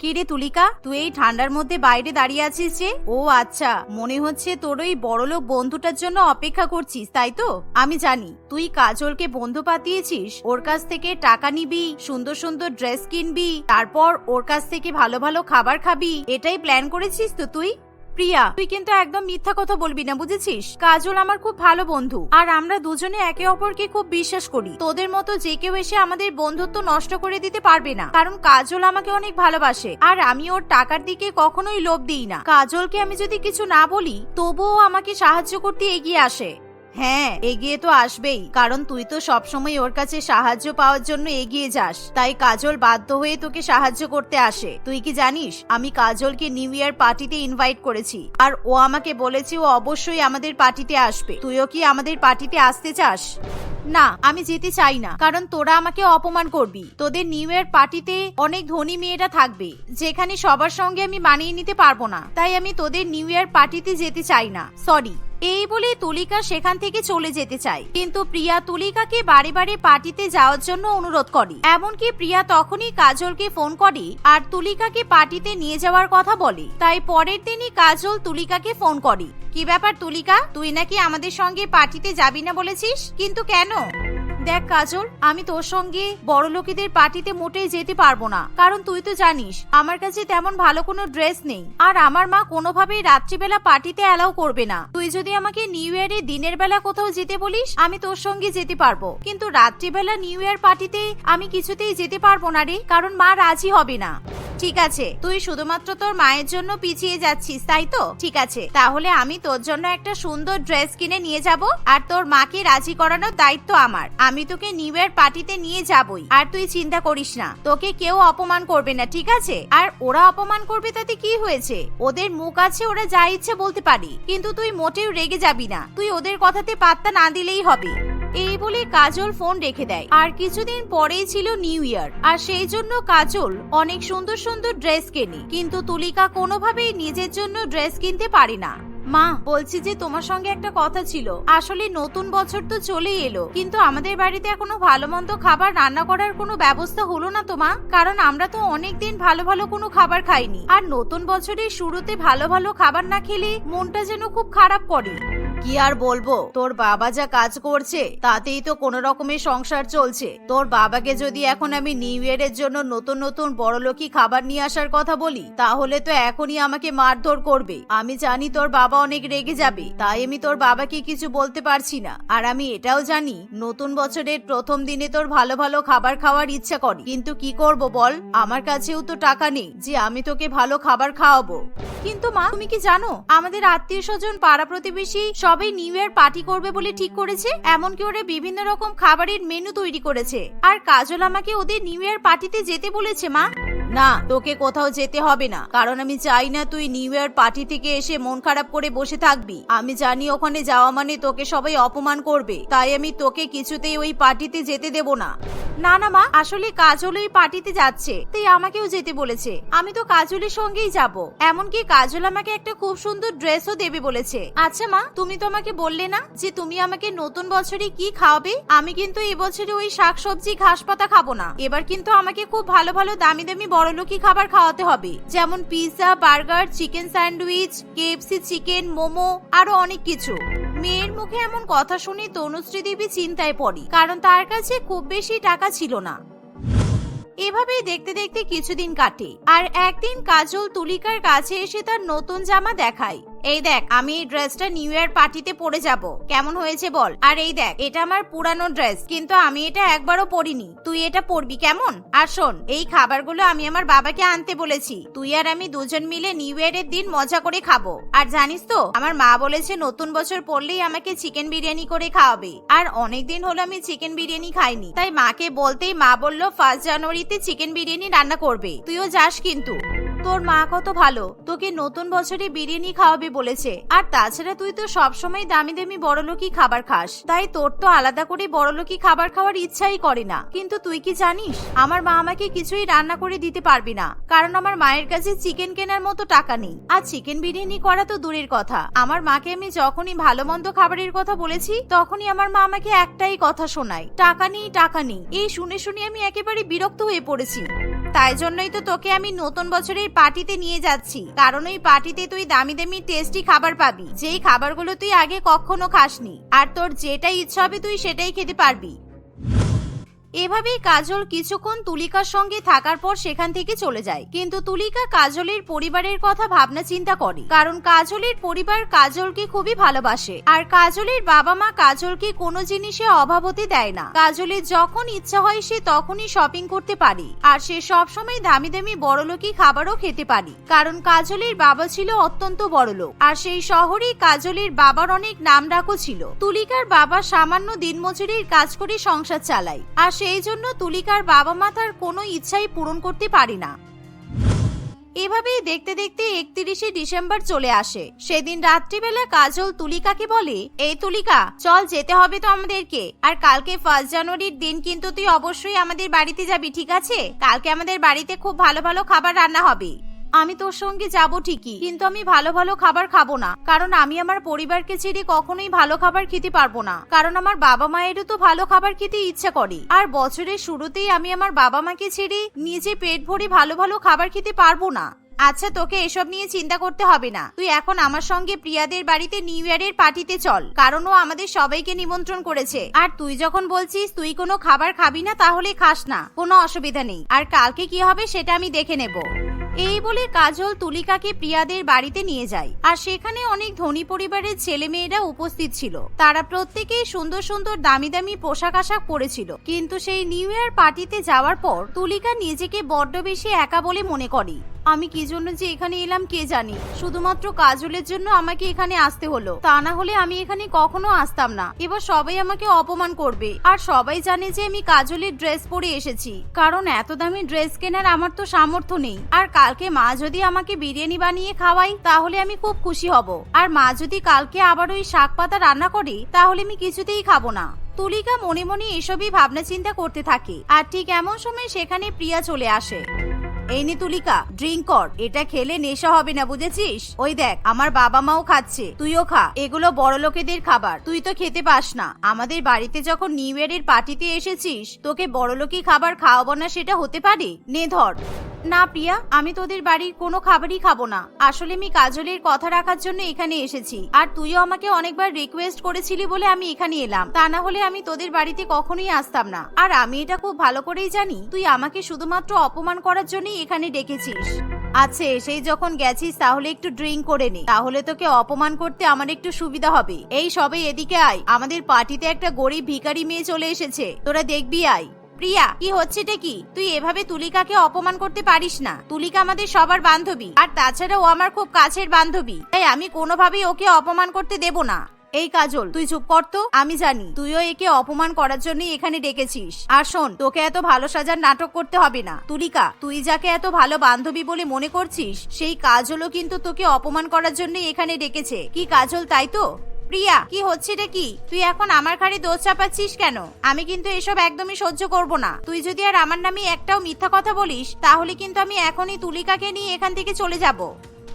কিরে তুলিকা? তুই এই ঠান্ডার মধ্যে বাইরে দাঁড়িয়ে আছিস যে? ও আচ্ছা মনে হচ্ছে তোর ওই বড়লোক বন্ধুটার জন্য অপেক্ষা করছিস, তাই তো? আমি জানি, তুই কাজলকে বন্ধু পাতিয়েছিস, ওর কাছ থেকে টাকা নিবি, সুন্দর সুন্দর ড্রেস কিনবি, তারপর ওর কাছ থেকে ভালো ভালো খাবার খাবি, এটাই প্ল্যান করেছিস তো তুই? প্রিয়া, তুই কিন্তু একদম মিথ্যা কথা বলবি না, বুঝেছিস? কাজল আমার খুব ভালো বন্ধু, আর আমরা দুজনে একে অপরকে খুব বিশ্বাস করি। তোদের মতো যে কেউ এসে আমাদের বন্ধুত্ব নষ্ট করে দিতে পারবে না, কারণ কাজল আমাকে অনেক ভালোবাসে, আর আমি ওর টাকার দিকে কখনোই লোভ দিই না। কাজলকে আমি যদি কিছু না বলি, তবুও আমাকে সাহায্য করতে এগিয়ে আসে। হ্যাঁ এগিয়ে তো আসবেই। কারণ তুই তো সবসময় ওর কাছে সাহায্য পাওয়ার জন্য এগিয়ে যাস। তাই কাজল বাধ্য হয়ে তোকে সাহায্য করতে আসে। তুই কি জানিস, আমি কাজলকে নিউ ইয়ার পার্টিতে ইনভাইট করেছি। আর ও আমাকে বলেছে ও অবশ্যই আমাদের পার্টিতে আসবে। তুইও কি আমাদের পার্টিতে আসতে চাস? না, আমি যেতে চাই না। কারণ তোরা আমাকে অপমান করবি। তোদের নিউ ইয়ার পার্টিতে অনেক ধনী মেয়েরা থাকবে, যেখানে সবার সঙ্গে আমি মানিয়ে নিতে পারব না। তাই আমি তোদের নিউ ইয়ার পার্টিতে যেতে চাই না। সরি। এই বলে তুলিকা সেখান থেকে চলে যেতে চায়। কিন্তু প্রিয়া তুলিকাকে বারে বারে পার্টিতে যাওয়ার জন্য অনুরোধ করে। এমনকি প্রিয়া তখনই কাজলকে ফোন করে আর তুলিকাকে পার্টিতে নিয়ে যাওয়ার কথা বলে। তাই পরের দিনই কাজল তুলিকাকে ফোন করে। কি ব্যাপার তুলিকা? তুই নাকি আমাদের সঙ্গে পার্টিতে যাবি না বলেছিস? কিন্তু কেন? দেখ কাজল, আমি তোর সঙ্গে বড় লোকেদের পার্টিতে মোটেই যেতে পারব না। কারণ তুই তো জানিস, আমার কাছে তেমন ভালো কোনো ড্রেস নেই। আর আমার মা কোনোভাবেই রাত্রিবেলা পার্টিতে অ্যালাউ করবে না। তুই যদি আমাকে নিউ ইয়ারে দিনের বেলা কোথাও যেতে বলিস, আমি তোর সঙ্গে যেতে পারব। কিন্তু রাত্রিবেলা নিউ ইয়ার পার্টিতে আমি কিছুতেই যেতে পারব না রে, কারণ মা রাজি হবে না। ঠিক আছে, তুই শুধুমাত্র তোর মায়ের জন্য পিছিয়ে যাচ্ছিস, তাই তো? ঠিক আছে, তাহলে আমি তোর জন্য একটা সুন্দর ড্রেস কিনে নিয়ে যাব, আর তোর মাকে রাজি করানোর দায়িত্ব আমার। আমি তোকে নিউ ইয়ার পার্টিতে নিয়ে যাবই, আর তুই চিন্তা করিস না, তোকে কেউ অপমান করবে না, ঠিক আছে? আর ওরা অপমান করবে, তাতে কি হয়েছে? ওদের মুখ আছে, ওরা যা ইচ্ছে বলতে পারি, কিন্তু তুই মোটেও রেগে যাবি না। তুই ওদের কথাতে পাত্তা না দিলেই হবে। এই বলে কাজল ফোন রেখে দেয়। আর কিছুদিন পরেই ছিল নিউ ইয়ার আর সেই জন্য কাজল অনেক সুন্দর সুন্দর ড্রেস কেনে। কিন্তু তুলিকা কোনোভাবেই নিজের জন্য ড্রেস কিনতে পারে না। মা, বলছি যে তোমার সঙ্গে একটা কথা ছিল। আসলে নতুন বছর তো চলেই এলো। কিন্তু আমাদের বাড়িতে এখনও ভালো মন্দ খাবার রান্না করার কোনো ব্যবস্থা হলো না তো, মা? কারণ আমরা তো অনেকদিন ভালো ভালো কোনো খাবার খাইনি। আর নতুন বছরের শুরুতে ভালো ভালো খাবার না খেলে মনটা যেন খুব খারাপ করে। কি আর বলব? তোর বাবা যা কাজ করছে, তাতেই তো কোনো রকমের সংসার চলছে। তোর বাবাকে যদি এখন আমি নিউ ইয়ারের জন্য নতুন নতুন বড়লোকি খাবার নিয়ে আসার কথা বলি, তাহলে তো এখনই আমাকে মারধর করবে। আমি জানি তোর বাবা অনেক রেগে যাবে, তাই আমি তোর বাবাকে কিছু বলতে পারছি না। আর আমি এটাও জানি, নতুন বছরের প্রথম দিনে তোর ভালো ভালো খাবার খাওয়ার ইচ্ছা করে। কিন্তু কি করব বল? আমার কাছেও তো টাকা নেই যে আমি তোকে ভালো খাবার খাওয়াবো। কিন্তু মা, তুমি কি জানো? আমাদের আত্মীয় স্বজন পাড়া প্রতিবেশী সবাই নিউ ইয়ার পার্টি করবে বলে ঠিক করেছে? এমনকি ওরা বিভিন্ন রকম খাবারের মেনু তৈরি করেছে। আর কাজল আমাকে ওদের নিউ ইয়ার পার্টিতে যেতে বলেছে, মা। না, তোকে কোথাও যেতে হবে না। কারণ আমি চাই না তুই নিউ ইয়ার পার্টি থেকে এসে মন খারাপ করে বসে থাকবি। আমি জানি ওখানে যাওয়া মানে তোকে সবাই অপমান করবে। তাই আমি তোকে কিছুতেই ওই পার্টিতে যেতে দেব না। না না মা, আসলে কাজল ওই পার্টিতে যাচ্ছে। তাই আমাকেও যেতে বলেছে। আমি তো কাজলের সঙ্গেই যাব। এমনকি কাজল আমাকে একটা খুব সুন্দর ড্রেসও দেবে বলেছে। আচ্ছা মা, তুমি তো আমাকে বললে না যে তুমি আমাকে নতুন বছরে কি খাওয়াবে? আমি কিন্তু এবছরে ওই শাকসবজি ঘাস পাতা খাব না। এবার কিন্তু আমাকে খুব ভালো ভালো দামি দামি বড়লোকি খাবার খাওয়াতে হবে, যেমন pizza, burger, chicken sandwich, KFC chicken, momo, আরও অনেক কিছু। মেয়ের মুখে এমন কথা শুনে তনুশ্রী দেবী চিন্তায় পড়ে, কারণ তার কাছে খুব বেশি টাকা ছিল না। এভাবেই দেখতে দেখতে কিছুদিন কাটে, আর একদিন কাজল তুলিকার কাছে এসে তার নতুন জামা দেখায়। এই দেখ, আমি এই ড্রেসটা নিউ ইয়ার পার্টিতে পরে যাব। কেমন হয়েছে বল? আর এই দেখ, এটা আমার পুরানো ড্রেস, কিন্তু আমি এটা একবারও পরিনি। তুই এটা পরবি কেমন? আর শোন, এই খাবারগুলো আমি আমার বাবাকে আনতে বলেছি। তুই আর আমি দুজন মিলে নিউ ইয়ারের দিন মজা করে খাব। আর জানিস তো, আমার মা বলেছে নতুন বছর পড়লেই আমাকে চিকেন বিরিয়ানি করে খাওয়াবে। আর অনেকদিন হলো আমি চিকেন বিরিয়ানি খাইনি। তাই মাকে বলতেই মা বলল, ফার্স্ট জানুয়ারিতে চিকেন বিরিয়ানি রান্না করবে। তুইও যাস কিন্তু। তোর মা কত ভালো। তোকে নতুন বছরে বিরিয়ানি খাওয়াবে বলেছে। আর তাছাড়া তুই তো সবসময় দামি দামি বড়লোকি খাবার খাস। তাই তোর তো আলাদা করে বড়লোকি খাবার খাওয়ার ইচ্ছাই করে না। কিন্তু তুই কি জানিস, আমার মা আমাকে কিছুই রান্না করে দিতে পারবি না। কারণ আমার মায়ের কাছে চিকেন কেনার মতো টাকা নেই। আর চিকেন বিরিয়ানি করা তো দূরের কথা। আমার মাকে আমি যখনই ভালো মন্দ খাবারের কথা বলেছি, তখনই আমার মা আমাকে একটাই কথা শোনায়। টাকা নেই টাকা নেই। এই শুনে শুনে আমি একেবারে বিরক্ত হয়ে পড়েছি। তাই জন্যই তো তোকে আমি নতুন বছরের পার্টিতে নিয়ে যাচ্ছি। কারণ ওই পার্টিতে তুই দামি দামি টেস্টি খাবার পাবি। যেই খাবারগুলো তুই আগে কখনো খাসনি। আর তোর যেটাই ইচ্ছা হবে তুই সেটাই খেতে পারবি। এভাবেই কাজল কিছুক্ষণ তুলিকার সঙ্গে থাকার পর সেখান থেকে চলে যায়। কিন্তু তুলিকা কাজলের পরিবারের কথা ভাবনা চিন্তা করে। কারণ কাজলের পরিবার কাজলকে খুবই ভালোবাসে। আর কাজলের বাবা মা কাজলকে কোনো জিনিসে অভাব হতে দেয় না। কাজলের যখন ইচ্ছা হয় সে তখনই শপিং করতে পারে। আর সে সবসময় দামি দামি বড়লোকি খাবারও খেতে পারে। কারণ কাজলের বাবা ছিল অত্যন্ত বড়লোক। আর সেই শহরে কাজলের বাবার অনেক নাম ডাকও ছিল। তুলিকার বাবা সামান্য দিনমজুরির কাজ করে সংসার চালায়। আর সেই জন্য তুলিকার বাবা মা তার কোনো ইচ্ছাই পূরণ করতে পারি না। এভাবেই দেখতে দেখতে একত্রিশে ডিসেম্বর চলে আসে। সেদিন রাত্রিবেলা কাজল তুলিকাকে বলে, এই তুলিকা, চল যেতে হবে তো আমাদেরকে। আর কালকে ফার্স্ট জানুয়ারির দিন কিন্তু তুই অবশ্যই আমাদের বাড়িতে যাবি, ঠিক আছে? কালকে আমাদের বাড়িতে খুব ভালো ভালো খাবার রান্না হবে। আমি তোর সঙ্গে যাব ঠিকই, কিন্তু আমি ভালো ভালো খাবার খাব না, কারণ আমি আমার পরিবারকে ছেড়ে কখনোই ভালো খাবার খেতে পারব না, কারণ আমার বাবা মায়েরও তো ভালো খাবার খেতে ইচ্ছা করে। আর বছরের শুরুতেই আমি আমার বাবা মাকে ছেড়ে নিজে পেট ভরে ভালো ভালো খাবার খেতে পারব না। আচ্ছা তোকে এসব নিয়ে চিন্তা করতে হবে না। তুই এখন আমার সঙ্গে প্রিয়াদের বাড়িতে নিউ ইয়ারের পার্টিতে চল, কারণ ও আমাদের সবাইকে নিমন্ত্রণ করেছে। আর তুই যখন বলছিস তুই কোনো খাবার খাবি না, তাহলে খাস না, কোনো অসুবিধা নেই। আর কালকে কি হবে সেটা আমি দেখে নেব। এই বলে কাজল তুলিকাকে প্রিয়াদের বাড়িতে নিয়ে যায়। আর সেখানে অনেক ধনী পরিবারের ছেলে মেয়েরা উপস্থিত ছিল। তারা প্রত্যেকেই সুন্দর সুন্দর দামি দামি পোশাক আশাক পরেছিল। কিন্তু সেই নিউ ইয়ার পার্টিতে যাওয়ার পর তুলিকা নিজেকে বড্ড বেশি একা বলে মনে করে। আমি কি জন্য যে এখানে এলাম কে জানি? শুধুমাত্র কাজলের জন্য আমাকে এখানে আসতে হলো। তা না হলে আমি এখানে কখনো আসতাম না। এবার সবাই আমাকে অপমান করবে। আর সবাই জানে যে আমি কাজলের ড্রেস পরে এসেছি। কারণ এত দামি ড্রেস কেনার আমার তো সামর্থ্য নেই। আর কালকে মা যদি আমাকে বিরিয়ানি বানিয়ে খাওয়াই তাহলে আমি খুব খুশি হব। আর মা যদি কালকে আবার ওই শাক পাতা রান্না করি, তাহলে আমি কিছুতেই খাব না। তুলিকা মনে মনে এসবই ভাবনা চিন্তা করতে থাকে। আর ঠিক এমন সময় সেখানে প্রিয়া চলে আসে। এই নে তুলিকা ড্রিঙ্ক কর। এটা খেলে নেশা হবে না, বুঝেছিস? ওই দেখ, আমার বাবা মাও খাচ্ছে, তুইও খা। এগুলো বড় লোকেদের খাবার। তুই তো খেতে পাস না। আমাদের বাড়িতে যখন নিউ ইয়ারের পার্টিতে এসেছিস, তোকে বড় লোকি খাবার খাওয়াবো না, সেটা হতে পারে? নে ধর। না, প্রিয়া, আমি তোদের বাড়ির কোনো খাবারই খাব না। আসলে আমি কাজলের কথা রাখার জন্য এখানে এসেছি। আর তুইও আমাকে অনেকবার রিকোয়েস্ট করেছিলি বলে আমি এখানে এলাম। তা না হলে আমি তোদের বাড়িতে কখনোই আসতাম না। আর আমি এটা খুব ভালো করেই জানি, তুই আমাকে শুধুমাত্র অপমান করার জন্যই এখানে ডেকেছিস। আচ্ছা এসেই যখন গেছিস, তাহলে একটু ড্রিঙ্ক করে নে। তাহলে তোকে অপমান করতে আমার একটু সুবিধা হবে। এই সবে এদিকে আয়। আমাদের পার্টিতে একটা গরিব ভিখারি মেয়ে চলে এসেছে। তোরা দেখবি, আয়। প্রিয়া, কি হচ্ছেটা কি? তুই এভাবে তুলিকাকে অপমান করতে পারিস না। তুলিকা আমাদের সবার বান্ধবী। আর তাছাড়া ও আমার খুব কাছের বান্ধবী। তাই আমি কোনোভাবেই ওকে অপমান করতে দেব না। এই কাজল, তুই চুপ কর তো। আমি জানি, তুইও একে অপমান করার জন্যই এখানে ডেকেছিস। আর শোন, তোকে এত ভালো সাজার নাটক করতে হবে না। তুলিকা, তুই যাকে এত ভালো বান্ধবী বলে মনে করছিস, সেই কাজলও কিন্তু তোকে অপমান করার জন্যই এখানে ডেকেছে। কি কাজল, তাই তো? প্রিয়া, কি হচ্ছে এটা কি? তুই এখন আমার ঘাড়ে দোষ চাপাচ্ছিস কেন? আমি কিন্তু এসব একদমই সহ্য করব না। তুই যদি আর আমার নামে একটাও মিথ্যা কথা বলিস, তাহলে কিন্তু আমি এখনই তুলিকাকে নিয়ে এখান থেকে চলে যাব।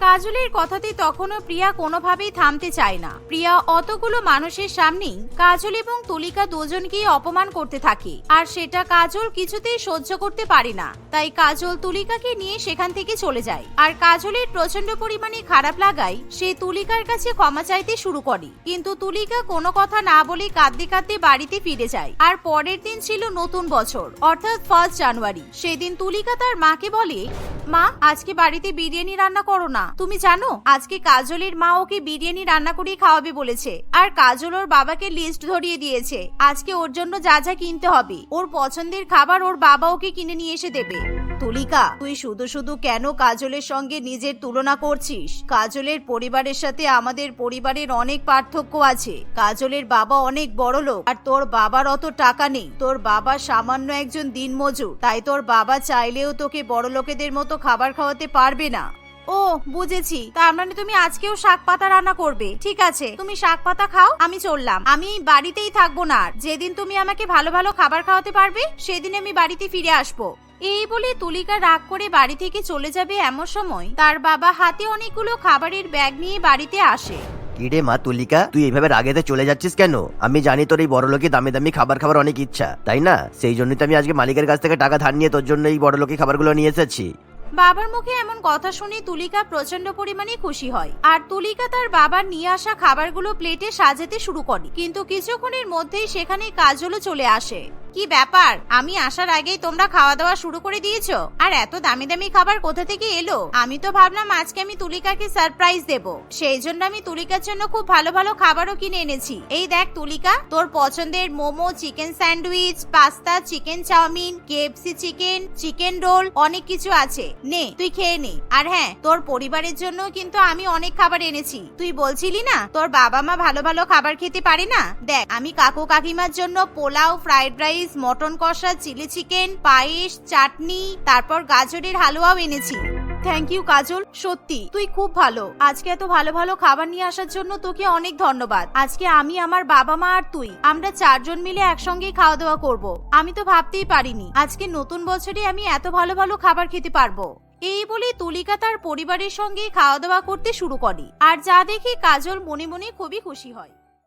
কাজলের কথাতে তখনও প্রিয়া কোনোভাবেই থামতে চায় না। প্রিয়া অতগুলো মানুষের সামনেই কাজল এবং তুলিকা দুজনকেই অপমান করতে থাকে। আর সেটা কাজল কিছুতেই সহ্য করতে পারে না। তাই কাজল তুলিকাকে নিয়ে সেখান থেকে চলে যায়। আর কাজলের প্রচণ্ড পরিমাণে খারাপ লাগায় সে তুলিকার কাছে ক্ষমা চাইতে শুরু করে। কিন্তু তুলিকা কোনো কথা না বলে কাঁদতে কাঁদতে বাড়িতে ফিরে যায়। আর পরের দিন ছিল নতুন বছর, অর্থাৎ ফার্স্ট জানুয়ারি। সেদিন তুলিকা তার মাকে বলে, মা, আজকে বাড়িতে বিরিয়ানি রান্না করো না। তুমি জানো, আজকে কাজলের মা ওকে বিরিয়ানি রান্না করে খাওয়াবে বলেছে। আর কাজল ওর বাবাকে লিস্ট ধরিয়ে দিয়েছে। আজকে ওর জন্য যা যা কিনতে হবে। ওর পছন্দের খাবার ওর বাবা ওকে কিনে নিয়ে এসে দেবে। তুলিকা, তুই শুধু শুধু কেন কাজলের সঙ্গে নিজের তুলনা করছিস? কাজলের পরিবারের সাথে আমাদের পরিবারের অনেক পার্থক্য আছে। কাজলের বাবা অনেক বড় লোক। আর তোর বাবার অত টাকা নেই। তোর বাবা সামান্য একজন দিনমজুর। তাই তোর বাবা চাইলেও তোকে বড় লোকেদের মতো খাবার খাওয়াতে পারবে না। ও, বুঝেছি। তার মানে তুমি আজকেও শাক পাতা রান্না করবে। ঠিক আছে, তুমি শাক পাতা খাও, আমি চললাম। আমি বাড়িতেই থাকব না আর। যেদিন তুমি আমাকে ভালো ভালো খাবার খাওয়াতে পারবে, সেদিন আমি বাড়িতে ফিরে আসব। এই বলে তুলিকা রাগ করে বাড়ি থেকে চলে যাবে এমন সময় তার বাবা হাতে অনেকগুলো খাবারের ব্যাগ নিয়ে বাড়িতে আসে। কিরে মা তুলিকা, তুই এইভাবে রাগেতে চলে যাচ্ছিস কেন? আমি জানি তোর এই বড় লোকে দামি দামি খাবার খাবার অনেক ইচ্ছা, তাই না? সেই জন্যই তো আমি আজকে মালিকের কাছ থেকে টাকা ধার নিয়ে তোর জন্য এই বড় লোকে খাবারগুলো নিয়ে এসেছি। বাবার মুখে এমন কথা শুনে তুলিকা প্রচণ্ড পরিমাণে খুশি হয়। আর তুলিকা তার বাবার নিয়ে আসা খাবারগুলো প্লেটে সাজাতে শুরু করে। কিন্তু কিছুক্ষণের মধ্যেই সেখানে কাজলও চলে আসে। কি ব্যাপার? আমি আসার আগেই তোমরা খাওয়া দাওয়া শুরু করে দিয়েছ। আর এত দামি দামি খাবার কোথা থেকে এলো? আমি তো ভাবলাম আজকে আমি তুলিকাকে সারপ্রাইজ দেব। সেই জন্য আমি তুলিকার জন্য খুব ভালো ভালো খাবারও কিনে এনেছি। এই দেখ তুলিকা, তোর পছন্দের momo, chicken sandwich, pasta, chicken chowmein KFC chicken chicken roll, অনেক কিছু আছে। নে, তুই খেয়ে নে। আর হ্যাঁ তোর পরিবারের জন্য কিন্তু আমি অনেক খাবার এনেছি। তুই বলছিলি না, তোর বাবা মা ভালো ভালো খাবার খেতে পারে না? দেখ, আমি কাকু কাকিমার জন্য পোলাও ফ্রাইড রাইস মটন কষা, চিলি চিকেন, পায়েস, চাটনি, তারপর গাজরের হালুয়াও এনেছি। Thank you Kajol. সত্যি, তুই খুব ভালো। আজকে এত ভালো ভালো খাবার নিয়ে আসার জন্য তোকে অনেক ধন্যবাদ। আজকে আমি, আমার বাবা মা আর তুই, আমরা চারজন মিলে একসঙ্গে খাওয়া দাওয়া করব। আমি তো ভাবতেই পারিনি, আজকে নতুন বছরে আমি এত ভালো ভালো খাবার খেতে পারব। এই বলে তুলিকা তার পরিবারের সঙ্গে খাওয়া দাওয়া করতে শুরু করে। আর যা দেখে কাজল মনে মনে খুবই খুশি হয়।